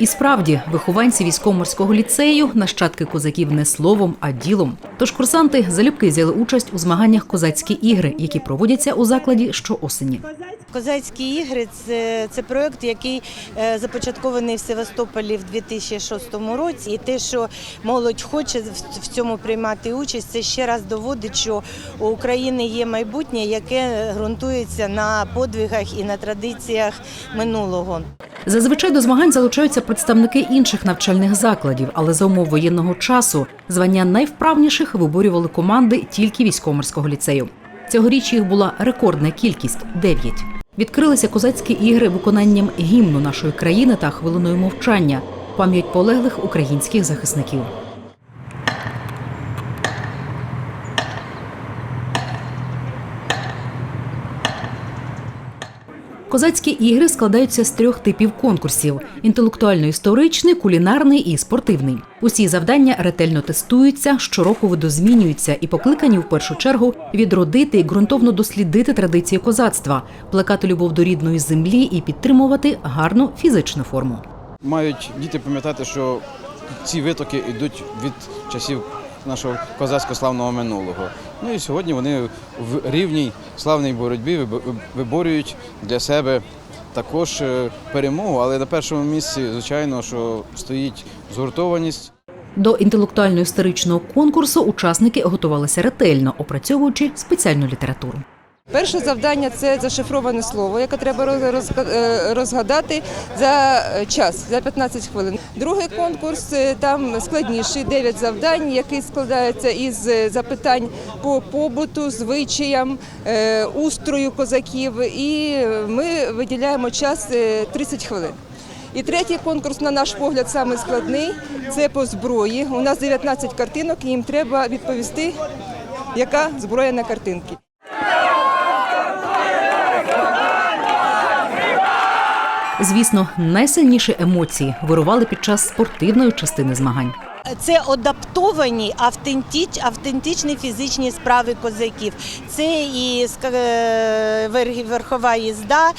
І справді, вихованці військово-морського ліцею нащадки козаків не словом, а ділом. Тож курсанти залюбки взяли участь у змаганнях козацькі ігри, які проводяться у закладі щоосені. Козацькі ігри це, це проект, який е, започаткований в Севастополі в 2006 році. І те, що молодь хоче в цьому приймати участь, це ще раз доводить, що у України є майбутнє, яке ґрунтується на подвигах і на традиціях минулого. Зазвичай до змагань залучаються представники інших навчальних закладів, але за умов воєнного часу звання найвправніших виборювали команди тільки військово-морського ліцею. Цьогоріч їх була рекордна кількість дев'ять. Відкрилися козацькі ігри виконанням гімну нашої країни та хвилиною мовчання, пам'ять полеглих українських захисників. Козацькі ігри складаються з трьох типів конкурсів: інтелектуально-історичний, кулінарний і спортивний. Усі завдання ретельно тестуються, щороку видозмінюються і покликані в першу чергу відродити і ґрунтовно дослідити традиції козацтва, плекати любов до рідної землі і підтримувати гарну фізичну форму. Мають діти пам'ятати, що ці витоки йдуть від часів нашого козацько славного минулого. Ну і сьогодні вони в рівній славній боротьбі виборюють для себе також е, перемогу, але на першому місці, звичайно, що стоїть згуртованість. До інтелектуально-історичного конкурсу учасники готувалися ретельно, опрацьовуючи спеціальну літературу. Перше завдання це зашифроване слово, яке треба е, розгадати за е, час, за 15 хвилин. Другий конкурс е, там складніший, 9 завдань, який складається із запитань по побуту, звичаям, устрою козаків. І ми виділяємо час е, 30 хвилин. І третій конкурс, на наш погляд, саме складний це по зброї. У нас 19 картинок, і їм треба відповісти, яка зброя на картинці. Звісно, найсильніші емоції вирували під час спортивної частини змагань. Це адаптовані автентич, автентичні фізичні справи козаків. Це і е, вер- верхова їзда,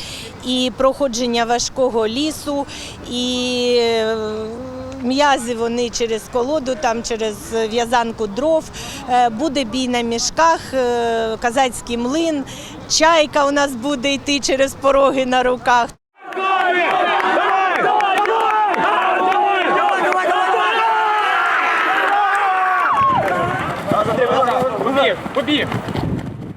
і проходження важкого лісу, і е, м'язи вони через колоду, там через в'язанку дров. Е, Буде бій на мішках, казацький млин, чайка у нас буде йти через пороги на руках.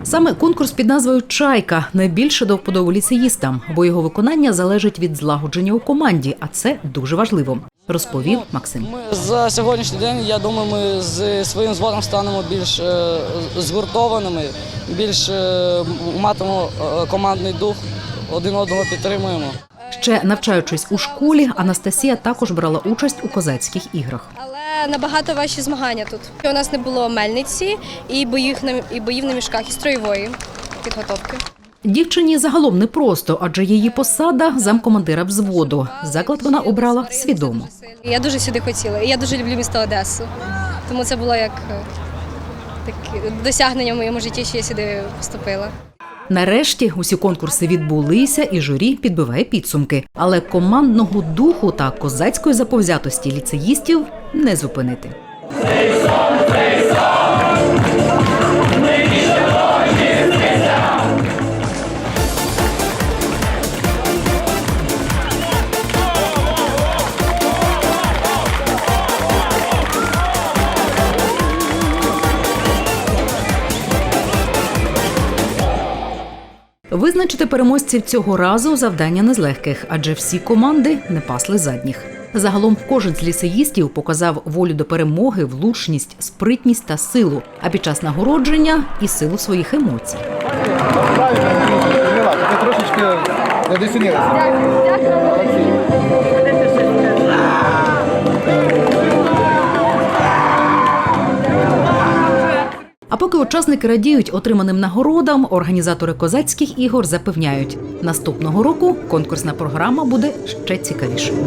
Саме конкурс під назвою Чайка найбільше до вподоби ліцеїстам, бо його виконання залежить від злагодження у команді, а це дуже важливо, розповів Максим. Ми за сьогоднішній день, я думаю, ми з своїм зводом станемо більш е, згуртованими, більш е, матимемо е, командний дух, один одного підтримуємо. Ще навчаючись у школі, Анастасія також брала участь у козацьких іграх. Набагато важчі змагання тут. У нас не було мельниці і боїв на і боїв на мішках, і строєвої підготовки. Дівчині загалом непросто, адже її посада замкомандира взводу. Заклад вона обрала свідомо. Я дуже сюди хотіла, і я дуже люблю місто Одесу. Тому це було як е, таке досягнення в моєму житті, що я сюди вступила. Нарешті усі конкурси відбулися, і журі підбиває підсумки. Але командного духу та козацької заповзятості ліцеїстів не зупинити. Визначити переможців цього разу завдання не з легких, адже всі команди не пасли задніх. Загалом кожен з лісеїстів показав волю до перемоги, влучність, спритність та силу, а під час нагородження і силу своїх емоцій. Трошечки поки учасники радіють отриманим нагородам, організатори козацьких ігор запевняють, наступного року конкурсна програма буде ще цікавішою.